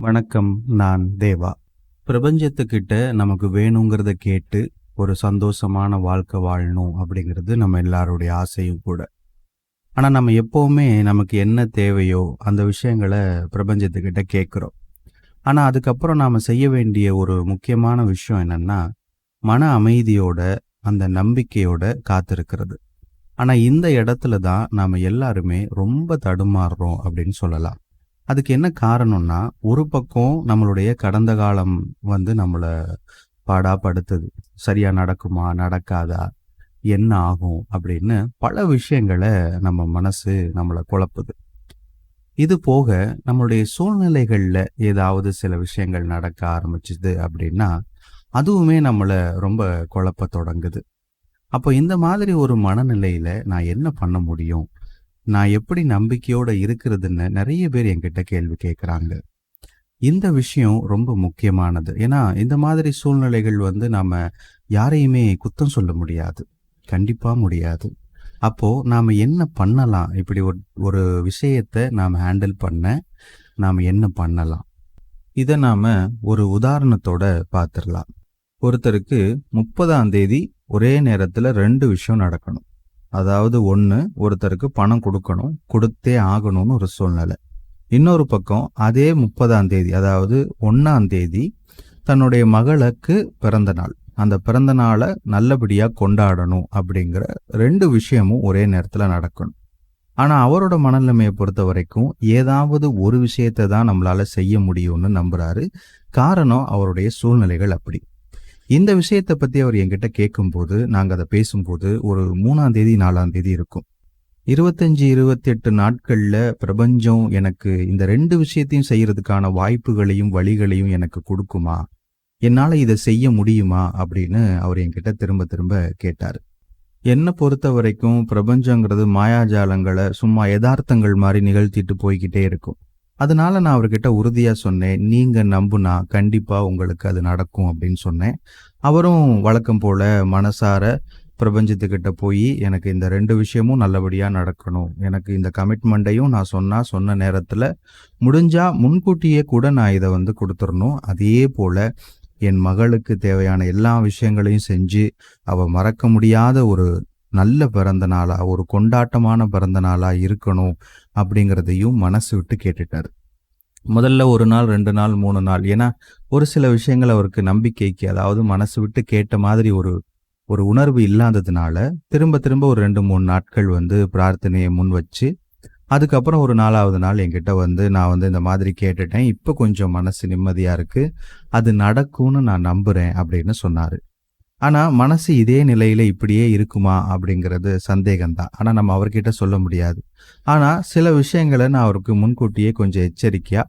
வணக்கம் நான் தேவா. பிரபஞ்சத்துக்கிட்ட நமக்கு வேணுங்கிறத கேட்டு ஒரு சந்தோஷமான வாழ்க்கை வாழணும் அப்படிங்கிறது நம்ம எல்லாருடைய ஆசையும் கூட. ஆனால் நம்ம எப்போவுமே நமக்கு என்ன தேவையோ அந்த விஷயங்களை பிரபஞ்சத்துக்கிட்ட கேட்குறோம். ஆனால் அதுக்கப்புறம் நாம் செய்ய வேண்டிய ஒரு முக்கியமான விஷயம் என்னன்னா மன அமைதியோட அந்த நம்பிக்கையோட காத்திருக்கிறது. ஆனால் இந்த இடத்துல தான் நாம் எல்லாருமே ரொம்ப தடுமாறுறோம் அப்படின்னு சொல்லலாம். அதுக்கு என்ன காரணம்னா ஒரு பக்கம் நம்மளுடைய கடந்த காலம் வந்து நம்மளை பாடாப்படுத்துது. சரியா நடக்குமா நடக்காதா என்ன ஆகும் அப்படின்னு பல விஷயங்களை நம்ம மனசு நம்மளை குழப்புது. இது போக நம்மளுடைய சூழ்நிலைகளில் ஏதாவது சில விஷயங்கள் நடக்க ஆரம்பிச்சுது அப்படின்னா அதுவுமே நம்மளை ரொம்ப குழப்ப தொடங்குது. அப்போ இந்த மாதிரி ஒரு மனநிலையில நான் என்ன பண்ண முடியும்? நான் எப்படி நம்பிக்கையோட இருக்கிறதுன்னு நிறைய பேர் என்கிட்ட கேள்வி கேட்குறாங்க. இந்த விஷயம் ரொம்ப முக்கியமானது. ஏன்னா இந்த மாதிரி சூழ்நிலைகள் வந்து நாம யாரையுமே குத்தம் சொல்ல முடியாது. கண்டிப்பா முடியாது. அப்போ நாம என்ன பண்ணலாம்? இப்படி ஒரு ஒரு விஷயத்தை நாம் ஹேண்டில் பண்ண நாம என்ன பண்ணலாம்? இதை நாம ஒரு உதாரணத்தோட பார்த்துடலாம். ஒருத்தருக்கு முப்பதாம் தேதி ஒரே நேரத்தில் ரெண்டு விஷயம் நடக்கணும். அதாவது ஒன்று ஒருத்தருக்கு பணம் கொடுக்கணும் கொடுத்தே ஆகணும்னு ஒரு சூழ்நிலை. இன்னொரு பக்கம் அதே முப்பதாம் தேதி அதாவது ஒன்றாம் தேதி தன்னுடைய மகளுக்கு பிறந்த நாள். அந்த பிறந்த நாளை நல்லபடியாக கொண்டாடணும் அப்படிங்கிற ரெண்டு விஷயமும் ஒரே நேரத்தில் நடக்கணும். ஆனால் அவரோட மனநிலைமையை பொறுத்த வரைக்கும் ஏதாவது ஒரு விஷயத்தை தான் நம்மளால் செய்ய முடியும்னு நம்புறாரு. காரணம் அவருடைய சூழ்நிலைகள் அப்படி. இந்த விஷயத்தை பற்றி அவர் என்கிட்ட கேட்கும்போது நாங்கள் அதை பேசும்போது ஒரு மூணாம் தேதி நாலாம் தேதி இருக்கும். இருபத்தஞ்சி இருபத்தெட்டு நாட்களில் பிரபஞ்சம் எனக்கு இந்த ரெண்டு விஷயத்தையும் செய்யறதுக்கான வாய்ப்புகளையும் வழிகளையும் எனக்கு கொடுக்குமா? என்னால் இதை செய்ய முடியுமா? அப்படின்னு அவர் என்கிட்ட திரும்ப திரும்ப கேட்டார். என்னை பொறுத்த வரைக்கும் பிரபஞ்சங்கிறது மாயாஜாலங்களை சும்மா யதார்த்தங்கள் மாதிரி நிகழ்த்திட்டு போய்கிட்டே இருக்கும். அதனால நான் அவர்கிட்ட உறுதியா சொன்னேன். நீங்க நம்புனா கண்டிப்பா உங்களுக்கு அது நடக்கும் அப்படின்னு சொன்னேன். அவரும் வழக்கம் போல மனசார பிரபஞ்சத்துக்கிட்ட போய் எனக்கு இந்த ரெண்டு விஷயமும் நல்லபடியா நடக்கணும். எனக்கு இந்த கமிட்மெண்ட்டையும் நான் சொன்னா சொன்ன நேரத்துல முடிஞ்சா முன்கூட்டியே கூட நான் இதை வந்து கொடுத்துடணும் அதே போல என் மகளுக்கு தேவையான எல்லா விஷயங்களையும் செஞ்சு அவ மறக்க முடியாத ஒரு நல்ல பிறந்த நாளா ஒரு கொண்டாட்டமான பிறந்த நாளா இருக்கணும் அப்படிங்கிறதையும் மனசு விட்டு கேட்டுட்டாரு. முதல்ல ஒரு நாள் ரெண்டு நாள் மூணு நாள். ஏன்னா ஒரு சில விஷயங்கள் அவருக்கு நம்பிக்கைக்கு அதாவது மனசு விட்டு கேட்ட மாதிரி ஒரு ஒரு உணர்வு இல்லாததுனால திரும்ப திரும்ப ஒரு ரெண்டு மூணு நாட்கள் வந்து பிரார்த்தனையை முன் வச்சு அதுக்கப்புறம் ஒரு நாலாவது நாள் என்கிட்ட வந்து நான் வந்து இந்த மாதிரி கேட்டுட்டேன். இப்போ கொஞ்சம் மனசு நிம்மதியாக இருக்குது அது நடக்கும்னு நான் நம்புகிறேன் அப்படின்னு சொன்னார். ஆனா மனசு இதே நிலையில இப்படியே இருக்குமா அப்படிங்கிறது சந்தேகம்தான். ஆனா நம்ம அவர்கிட்ட சொல்ல முடியாது. ஆனா சில விஷயங்களை நான் அவருக்கு முன்கூட்டியே கொஞ்சம் எச்சரிக்கையா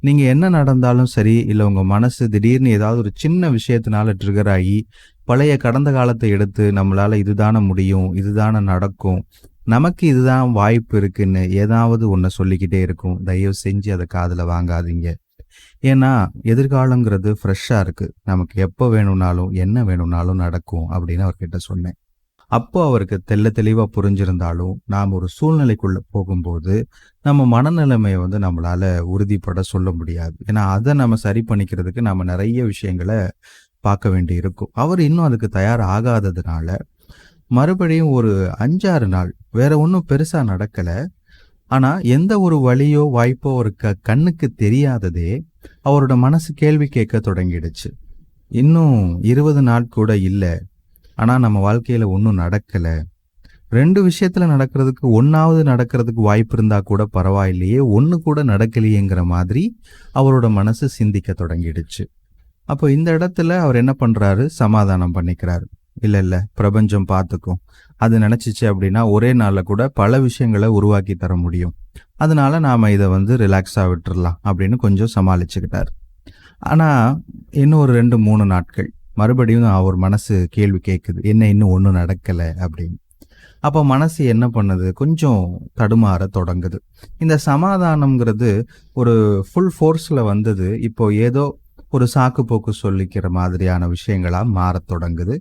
நீங்க என்ன நடந்தாலும் சரி இல்ல உங்க மனசு திடீர்னு ஏதாவது ஒரு சின்ன விஷயத்தினால ட்ரிகர் ஆகி பழைய கடந்த காலத்தை எடுத்து நம்மளால இதுதானே முடியும் இதுதானே நடக்கும் நமக்கு இதுதான் வாய்ப்பு இருக்குன்னு ஏதாவது ஒன்று சொல்லிக்கிட்டே இருக்கும். தயவு செஞ்சு அதை காதில் வாங்காதீங்க. ஏன்னா எதிர்காலங்கிறது ஃப்ரெஷ்ஷாக இருக்குது நமக்கு எப்போ வேணும்னாலும் என்ன வேணும்னாலும் நடக்கும் அப்படின்னு அவர்கிட்ட சொன்னேன். அப்போ அவருக்கு தெல்ல தெளிவாக புரிஞ்சிருந்தாலும் நாம் ஒரு சூழ்நிலைக்குள்ள போகும்போது நம்ம மனநிலைமையை வந்து நம்மளால உறுதிப்பட சொல்ல முடியாது. ஏன்னா அதை நம்ம சரி பண்ணிக்கிறதுக்கு நம்ம நிறைய விஷயங்களை பார்க்க வேண்டி இருக்கும் அவர் இன்னும் அதுக்கு தயார் ஆகாததுனால மறுபடியும் ஒரு அஞ்சாறு நாள் வேற ஒன்றும் பெருசா நடக்கல. ஆனா எந்த ஒரு வழியோ வாய்ப்போ அவருக்கு கண்ணுக்கு தெரியாததே அவரோட மனசு கேள்வி கேட்க தொடங்கிடுச்சு. இன்னும் இருபது நாள் கூட இல்லை. ஆனா நம்ம வாழ்க்கையில ஒன்றும் நடக்கல. ரெண்டு விஷயத்துல நடக்கிறதுக்கு ஒன்னாவது நடக்கிறதுக்கு வாய்ப்பு இருந்தா கூட பரவாயில்லையே ஒன்று கூட நடக்கலையேங்கிற மாதிரி அவரோட மனசு சிந்திக்க தொடங்கிடுச்சு. அப்போ இந்த இடத்துல அவர் என்ன பண்றாரு? சமாதானம் பண்ணிக்கிறாரு. இல்லை இல்லை. பிரபஞ்சம் பார்த்துக்கும். அது நினச்சிச்சு அப்படின்னா ஒரே நாளில் கூட பல விஷயங்களை உருவாக்கி தர முடியும். அதனால நாம் இதை வந்து ரிலாக்ஸாக விட்டுடலாம் அப்படின்னு கொஞ்சம் சமாளிச்சுக்கிட்டார். ஆனால் இன்னும் ஒரு ரெண்டு மூணு நாட்கள். மறுபடியும் அவர் மனசு கேள்வி கேட்குது என்ன இன்னும் ஒன்றும் நடக்கலை அப்படின்னு. அப்போ மனசு என்ன பண்ணுது? கொஞ்சம் தடுமாற தொடங்குது. இந்த சமாதானம்ங்கிறது ஒரு ஃபுல் ஃபோர்ஸில் வந்தது. இப்போ ஏதோ ஒரு சாக்கு போக்கு சொல்லிக்கிற மாதிரியான விஷயங்களாக மாறத் தொடங்குது.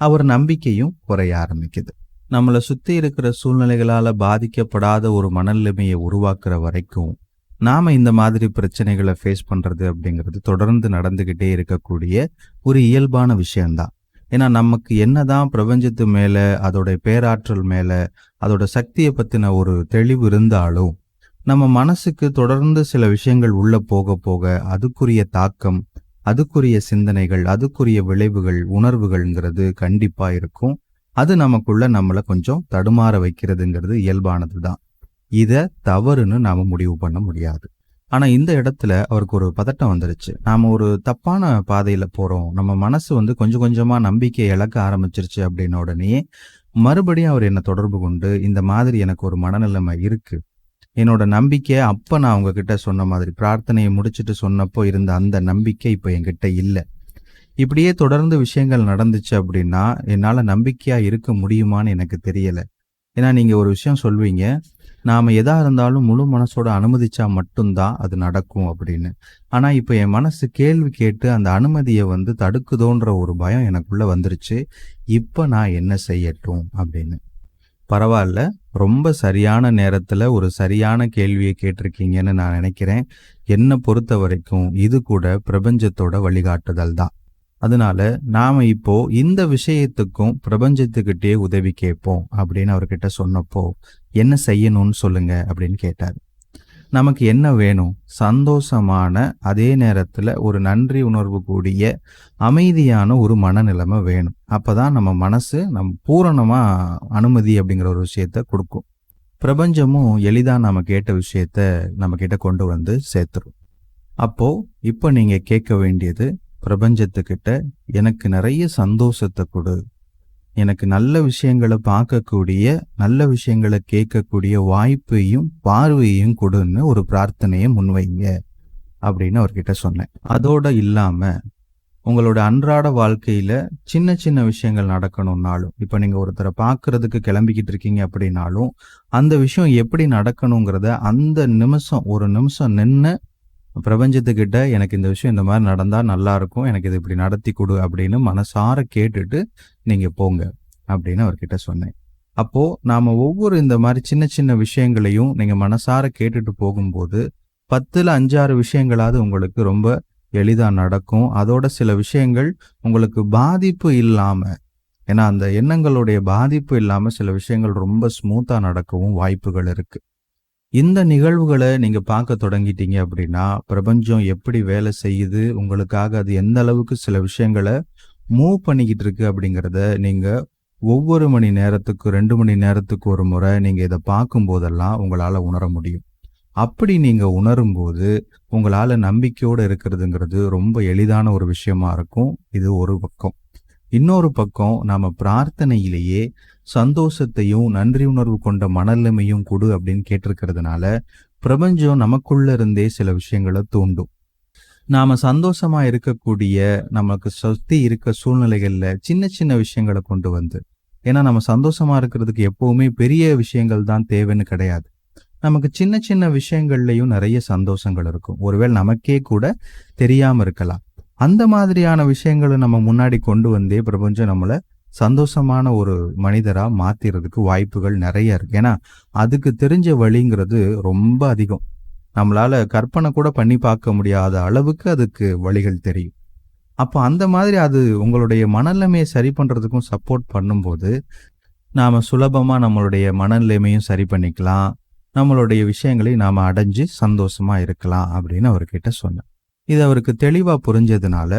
அவர் நம்பிக்கையும் குறைய ஆரம்பிக்குது. நம்மளை சுத்தி இருக்கிற சூழ்நிலைகளால பாதிக்கப்படாத ஒரு மனநிலைமையை உருவாக்குற வரைக்கும் நாம இந்த மாதிரி பிரச்சனைகளை ஃபேஸ் பண்றது அப்படிங்கிறது தொடர்ந்து நடந்துகிட்டே இருக்கக்கூடிய ஒரு இயல்பான விஷயம்தான். ஏன்னா நமக்கு என்னதான் பிரபஞ்சத்து மேல அதோட பேராற்றல் மேல அதோட சக்தியை பத்தின ஒரு தெளிவு இருந்தாலும் நம்ம மனசுக்கு தொடர்ந்து சில விஷயங்கள் உள்ள போக போக அதுக்குரிய தாக்கம் அதுக்குரிய சிந்தனைகள் அதுக்குரிய விளைவுகள் உணர்வுகள்ங்கிறது கண்டிப்பா இருக்கும். அது நமக்குள்ள நம்மளை கொஞ்சம் தடுமாற வைக்கிறதுங்கிறது இயல்பானது தான். இதை தவறுன்னு நாம முடிவு பண்ண முடியாது. ஆனா இந்த இடத்துல அவருக்கு ஒரு பதட்டம் வந்துருச்சு. நாம ஒரு தப்பான பாதையில போறோம். நம்ம மனசு வந்து கொஞ்சம் கொஞ்சமா நம்பிக்கையை இழக்க ஆரம்பிச்சிருச்சு அப்படின்ன உடனே மறுபடியும் அவர் என்ன தொடர்பு கொண்டு இந்த மாதிரி எனக்கு ஒரு மனநிலைமை இருக்கு. என்னோட நம்பிக்கை அப்ப நான் உங்ககிட்ட சொன்ன மாதிரி பிரார்த்தனையை முடிச்சுட்டு சொன்னப்போ இருந்த அந்த நம்பிக்கை இப்ப என்கிட்ட இல்லை. இப்படியே தொடர்ந்து விஷயங்கள் நடந்துச்சு அப்படின்னா என்னால நம்பிக்கையா இருக்க முடியுமான்னு எனக்கு தெரியல. ஏன்னா நீங்க ஒரு விஷயம் சொல்வீங்க நாம எதா இருந்தாலும் முழு மனசோட அனுமதிச்சா மட்டும்தான் அது நடக்கும் அப்படின்னு. ஆனா இப்ப என் மனசு கேள்வி கேட்டு அந்த அனுமதியை வந்து தடுக்குதோன்ற ஒரு பயம் எனக்குள்ள வந்துருச்சு. இப்ப நான் என்ன செய்யட்டும் அப்படின்னு. பரவாயில்ல. ரொம்ப சரியான நேரத்தில் ஒரு சரியான கேள்வியை கேட்டிருக்கீங்கன்னு நான் நினைக்கிறேன். என்னை பொறுத்த வரைக்கும் இது கூட பிரபஞ்சத்தோட வழிகாட்டுதல் தான். அதனால நாம இப்போ இந்த விஷயத்துக்கும் பிரபஞ்சத்துக்கிட்டே உதவி கேட்போம் அப்படின்னு அவர்கிட்ட சொன்னப்போ என்ன செய்யணும்னு சொல்லுங்க அப்படின்னு கேட்டார். நமக்கு என்ன வேணும்? சந்தோஷமான அதே நேரத்தில் ஒரு நன்றி உணர்வு கூடிய அமைதியான ஒரு மனநிலைமை வேணும். அப்போ தான் நம்ம மனசு நம் பூரணமாக அனுமதி அப்படிங்கிற ஒரு விஷயத்த கொடுக்கும். பிரபஞ்சமும் எளிதாக நம்ம கேட்ட விஷயத்த நம்ம கிட்ட கொண்டு வந்து சேர்த்துரும். அப்போது இப்போ நீங்கள் கேட்க வேண்டியது பிரபஞ்சத்துக்கிட்ட எனக்கு நிறைய சந்தோஷத்தை கொடு எனக்கு நல்ல விஷயங்களை பார்க்கக்கூடிய நல்ல விஷயங்களை கேட்கக்கூடிய வாய்ப்பையும் பார்வையையும் கொடுன்னு ஒரு பிரார்த்தனையை முன்வைங்க. அப்படின்னு அவர்கிட்ட சொன்னேன். அதோட இல்லாம உங்களோட அன்றாட வாழ்க்கையில சின்ன சின்ன விஷயங்கள் நடக்கணும்னாலும் இப்ப நீங்க ஒருத்தரை பார்க்கறதுக்கு கிளம்பிக்கிட்டு இருக்கீங்க அப்படின்னாலும் அந்த விஷயம் எப்படி நடக்கணுங்கிறத அந்த நிமிஷம் ஒரு நிமிஷம் நின்று பிரபஞ்சத்துக்கிட்ட எனக்கு இந்த விஷயம் இந்த மாதிரி நடந்தால் நல்லா இருக்கும். எனக்கு இது இப்படி நடத்தி கொடு அப்படின்னு மனசார கேட்டுட்டு நீங்கள் போங்க அப்படின்னு அவர்கிட்ட சொன்னேன். அப்போது நாம் ஒவ்வொரு இந்த மாதிரி சின்ன சின்ன விஷயங்களையும் நீங்கள் மனசார கேட்டுட்டு போகும்போது பத்தில் அஞ்சாறு விஷயங்களாவது உங்களுக்கு ரொம்ப எளிதாக நடக்கும். அதோட சில விஷயங்கள் உங்களுக்கு பாதிப்பு இல்லாமல் ஏன்னா அந்த எண்ணங்களுடைய பாதிப்பு இல்லாமல் சில விஷயங்கள் ரொம்ப ஸ்மூத்தாக நடக்கவும் வாய்ப்புகள் இருக்குது இந்த நிகழ்வுகளை நீங்க பார்க்க தொடங்கிட்டீங்க அப்படின்னா பிரபஞ்சம் எப்படி வேலை செய்யுது உங்களுக்காக அது எந்த அளவுக்கு சில விஷயங்களை மூவ் பண்ணிக்கிட்டு இருக்கு அப்படிங்கிறத நீங்க ஒவ்வொரு மணி நேரத்துக்கு ரெண்டு மணி நேரத்துக்கு ஒரு முறை நீங்க இதை பார்க்கும் போதெல்லாம் உங்களால உணர முடியும். அப்படி நீங்க உணரும் போது உங்களால நம்பிக்கையோடு இருக்கிறதுங்கிறது ரொம்ப எளிதான ஒரு விஷயமா இருக்கும். இது ஒரு பக்கம். இன்னொரு பக்கம் நாம பிரார்த்தனையிலேயே சந்தோஷத்தையும் நன்றி உணர்வு கொண்ட மனநிலைமையும் கொடு அப்படின்னு கேட்டிருக்கிறதுனால பிரபஞ்சம் நமக்குள்ள இருந்தே சில விஷயங்களை தூண்டும். நாம சந்தோஷமா இருக்கக்கூடிய நமக்கு சுத்தி இருக்க சூழ்நிலைகள்ல சின்ன சின்ன விஷயங்களை கொண்டு வந்து ஏன்னா நம்ம சந்தோஷமா இருக்கிறதுக்கு எப்பவுமே பெரிய விஷயங்கள் தான் தேவைன்னு கிடையாது. நமக்கு சின்ன சின்ன விஷயங்கள்லையும் நிறைய சந்தோஷங்கள் இருக்கும். ஒருவேளை நமக்கே கூட தெரியாம இருக்கலாம். அந்த மாதிரியான விஷயங்களை நம்ம முன்னாடி கொண்டு வந்தே பிரபஞ்சம் நம்மளை சந்தோஷமான ஒரு மனிதராக மாத்திரதுக்கு வாய்ப்புகள் நிறைய இருக்கு. ஏன்னா அதுக்கு தெரிஞ்ச வழிங்கிறது ரொம்ப அதிகம். நம்மளால கற்பனை கூட பண்ணி பார்க்க முடியாத அளவுக்கு அதுக்கு வழிகள் தெரியும். அப்போ அந்த மாதிரி அது உங்களுடைய மனநிலைமையை சரி பண்ணுறதுக்கும் சப்போர்ட் பண்ணும்போது நாம் சுலபமாக நம்மளுடைய மனநிலைமையும் சரி பண்ணிக்கலாம். நம்மளுடைய விஷயங்களை நாம் அடைஞ்சு சந்தோஷமாக இருக்கலாம் அப்படின்னு அவர்கிட்ட சொன்னேன். இது அவருக்கு தெளிவா புரிஞ்சதுனால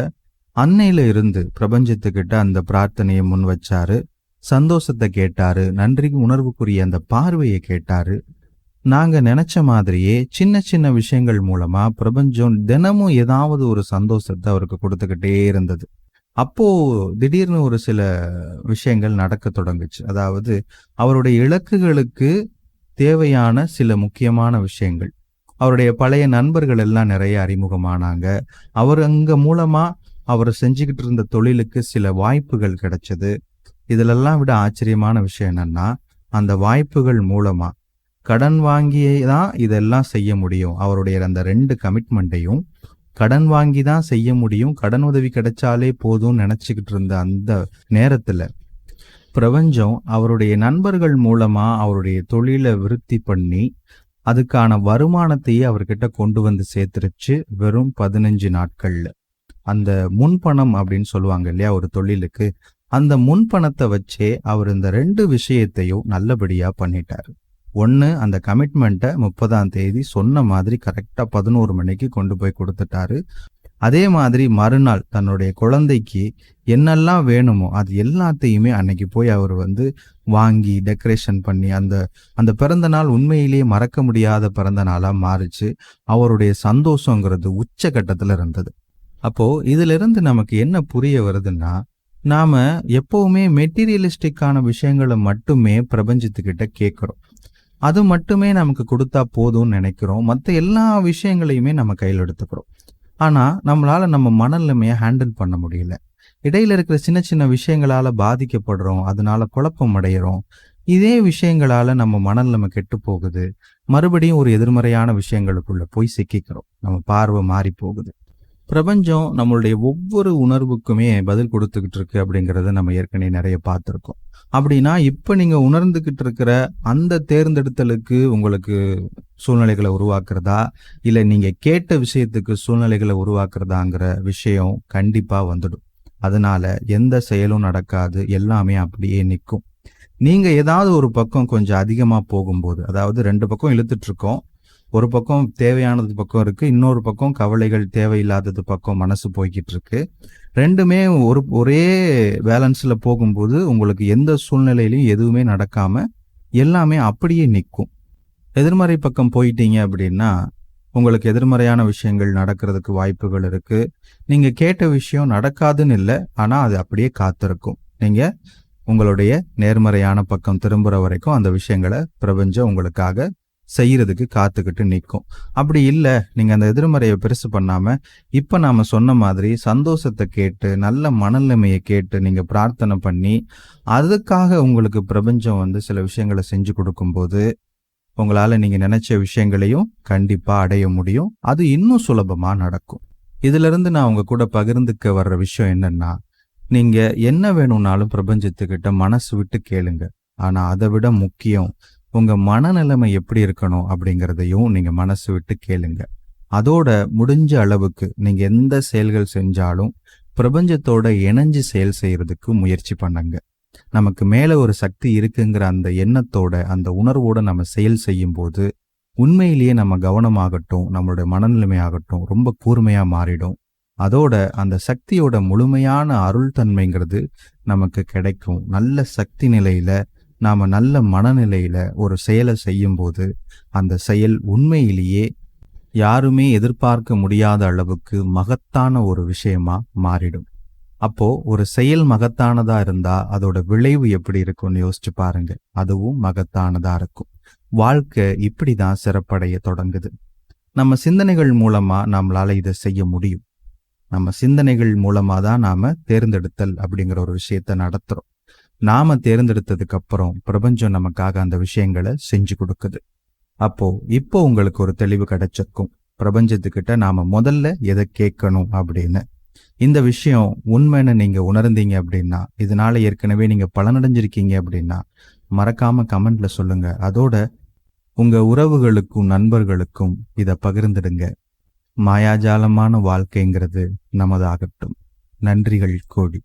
அன்னையில இருந்து பிரபஞ்சத்துக்கிட்ட அந்த பிரார்த்தனையை முன் வச்சாரு சந்தோஷத்தை கேட்டாரு நன்றி உணர்வுக்குரிய அந்த பார்வையை கேட்டாரு. நாங்க நினைச்ச மாதிரியே சின்ன சின்ன விஷயங்கள் மூலமா பிரபஞ்சம் தினமும் ஏதாவது ஒரு சந்தோஷத்தை அவருக்கு கொடுத்துக்கிட்டே இருந்தது. அப்போ திடீர்னு ஒரு சில விஷயங்கள் நடக்க தொடங்குச்சு. அதாவது அவருடைய இலக்குகளுக்கு தேவையான சில முக்கியமான விஷயங்கள். அவருடைய பழைய நண்பர்கள் எல்லாம் நிறைய அறிமுகமானாங்க. அவர் அங்க மூலமா அவர் செஞ்சுக்கிட்டு இருந்த தொழிலுக்கு சில வாய்ப்புகள் கிடைச்சது. இதிலெல்லாம் விட ஆச்சரியமான விஷயம் என்னன்னா அந்த வாய்ப்புகள் மூலமா கடன் வாங்கியே தான் இதெல்லாம் செய்ய முடியும். அவருடைய அந்த ரெண்டு கமிட்மெண்ட்டையும் கடன் வாங்கி தான் செய்ய முடியும். கடன் உதவி கிடைச்சாலே போதும்னு நினச்சிக்கிட்டு இருந்த அந்த நேரத்தில் பிரபஞ்சம் அவருடைய நண்பர்கள் மூலமா அவருடைய தொழிலை விருத்தி பண்ணி அதுக்கான வருமானத்தையே அவர்கிட்ட கொண்டு வந்து சேர்த்துருச்சு வெறும் பதினஞ்சு நாட்கள்ல. அந்த முன்பணம் அப்படின்னு சொல்லுவாங்க இல்லையா ஒரு தொழிலுக்கு அந்த முன்பணத்தை வச்சே அவர் இந்த ரெண்டு விஷயத்தையும் நல்லபடியா பண்ணிட்டாரு. ஒன்று அந்த கமிட்மெண்ட்டை முப்பதாம் தேதி சொன்ன மாதிரி கரெக்டாக பதினோரு மணிக்கு கொண்டு போய் கொடுத்துட்டாரு. அதே மாதிரி மறுநாள் தன்னுடைய குழந்தைக்கு என்னெல்லாம் வேணுமோ அது எல்லாத்தையுமே அன்னைக்கு போய் அவர் வந்து வாங்கி டெக்கரேஷன் பண்ணி அந்த அந்த பிறந்த நாள் உண்மையிலேயே மறக்க முடியாத பிறந்த நாளாக மாறிச்சு. அவருடைய சந்தோஷங்கிறது உச்சகட்டத்துல இருந்தது. அப்போ இதிலிருந்து நமக்கு என்ன புரிய வருதுன்னா நாம எப்பவுமே மெட்டீரியலிஸ்டிக்கான விஷயங்களை மட்டுமே பிரபஞ்சத்துக்கிட்ட கேட்குறோம். அது மட்டுமே நமக்கு கொடுத்தா போதும்னு நினைக்கிறோம். மற்ற எல்லா விஷயங்களையுமே நம்ம கையில் எடுத்துக்கிறோம். ஆனால் நம்மளால் நம்ம மனநிலைமையை ஹேண்டில் பண்ண முடியல. இடையில இருக்கிற சின்ன சின்ன விஷயங்களால பாதிக்கப்படுறோம் அதனால குழப்பம் அடையிறோம். இதே விஷயங்களால நம்ம மனநிலைமை கெட்டு போகுது. மறுபடியும் ஒரு எதிர்மறையான விஷயங்களுக்குள்ள போய் சிக்கிக்கிறோம். நம்ம பார்வை மாறி போகுது. பிரபஞ்சம் நம்மளுடைய ஒவ்வொரு உணர்வுக்குமே பதில் கொடுத்துக்கிட்டு இருக்கு அப்படிங்கிறத நம்ம ஏற்கனவே நிறைய பார்த்துருக்கோம். அப்படின்னா இப்ப நீங்க உணர்ந்துகிட்டு இருக்கிற அந்த தேர்ந்தெடுத்தலுக்கு உங்களுக்கு சூழ்நிலைகளை உருவாக்குறதா? இல்லை நீங்க கேட்ட விஷயத்துக்கு சூழ்நிலைகளை உருவாக்குறதாங்கிற விஷயம் கண்டிப்பா வந்துடும். அதனால எந்த செயலும் நடக்காது. எல்லாமே அப்படியே நிற்கும். நீங்க ஏதாவது ஒரு பக்கம் கொஞ்சம் அதிகமா போகும்போது அதாவது ரெண்டு பக்கம் இழுத்துட்டு இருக்கோம். ஒரு பக்கம் தேவையானது பக்கம் இருக்கு இன்னொரு பக்கம் கவலைகள் தேவையில்லாதது பக்கம் மனசு போய்கிட்டு இருக்கு. ரெண்டுமே ஒரு ஒரே பேலன்ஸ்ல போகும்போது உங்களுக்கு எந்த சூழ்நிலையிலையும் எதுவுமே நடக்காம எல்லாமே அப்படியே நிற்கும். எதிர்மறை பக்கம் போயிட்டீங்க அப்படின்னா உங்களுக்கு எதிர்மறையான விஷயங்கள் நடக்கிறதுக்கு வாய்ப்புகள் இருக்கு. நீங்க கேட்ட விஷயம் நடக்காதுன்னு இல்லை ஆனா அது அப்படியே காத்திருக்கும். நீங்க உங்களுடைய நேர்மறையான பக்கம் திரும்புற வரைக்கும் அந்த விஷயங்களை பிரபஞ்சம் உங்களுக்காக செய்யறதுக்கு காத்துக்கிட்டு நிற்கும். அப்படி இல்லை நீங்க அந்த எதிர்மறையை பெருசு பண்ணாம இப்ப நாம சொன்ன மாதிரி சந்தோஷத்தை கேட்டு நல்ல மனநிலைமையை கேட்டு நீங்க பிரார்த்தனை பண்ணி அதுக்காக உங்களுக்கு பிரபஞ்சம் வந்து சில விஷயங்களை செஞ்சு கொடுக்கும்போது உங்களால நீங்க நினைச்ச விஷயங்களையும் கண்டிப்பா அடைய முடியும். அது இன்னும் சுலபமா நடக்கும். இதுல இருந்து நான் உங்க கூட பகிர்ந்துக்க வர்ற விஷயம் என்னன்னா நீங்க என்ன வேணும்னாலும் பிரபஞ்சத்துக்கிட்ட மனசு விட்டு கேளுங்க. ஆனா அதை விட முக்கியம் உங்க மனநிலைமை எப்படி இருக்கணும் அப்படிங்கிறதையும் நீங்க மனசு விட்டு கேளுங்க. அதோட முடிஞ்ச அளவுக்கு நீங்க எந்த செயல்கள் செஞ்சாலும் பிரபஞ்சத்தோட இணைஞ்சு செயல் செய்யறதுக்கு முயற்சி பண்ணுங்க. நமக்கு மேல ஒரு சக்தி இருக்குங்கிற அந்த எண்ணத்தோட அந்த உணர்வோட நம்ம செயல் செய்யும் போது உண்மையிலேயே நம்ம கவனமாகட்டும் நம்மளுடைய மனநிலைமை ஆகட்டும் ரொம்ப கூர்மையா மாறிடும். அதோட அந்த சக்தியோட முழுமையான அருள் தன்மைங்கிறது நமக்கு கிடைக்கும். நல்ல சக்தி நிலையில நாம நல்ல மனநிலையில ஒரு செயலை செய்யும்போது அந்த செயல் உண்மையிலேயே யாருமே எதிர்பார்க்க முடியாத அளவுக்கு மகத்தான ஒரு விஷயமா மாறிடும். அப்போ ஒரு செயல் மகத்தானதா இருந்தா அதோட விளைவு எப்படி இருக்கும்னு யோசிச்சு பாருங்க. அதுவும் மகத்தானதா இருக்கும். வாழ்க்கை இப்படிதான் சிறப்படைய தொடங்குது. நம்ம சிந்தனைகள் மூலமா நம்மளால இதை செய்ய முடியும். நம்ம சிந்தனைகள் மூலமா தான் நாம தேர்ந்தெடுத்தல் அப்படிங்கிற ஒரு விஷயத்த நடத்துறோம். நாம தேர்ந்தெடுத்ததுக்கு அப்புறம் பிரபஞ்சம் நமக்காக அந்த விஷயங்களை செஞ்சு கொடுக்குது. அப்போ இப்போ உங்களுக்கு ஒரு தெளிவு கிடைச்சிருக்கும். பிரபஞ்சத்துக்கிட்ட நாம முதல்ல எதை கேட்கணும் அப்படின்னு. இந்த விஷயம் உண்மைன்னு நீங்க உணர்ந்தீங்க அப்படின்னா இதனால ஏற்கனவே நீங்க பலனடைஞ்சிருக்கீங்க அப்படின்னா மறக்காம கமெண்ட்ல சொல்லுங்க. அதோட உங்க உறவுகளுக்கும் நண்பர்களுக்கும் இதை பகிர்ந்துடுங்க. மாயாஜாலமான வாழ்க்கைங்கிறது நமதாகட்டும். நன்றிகள் கோடி.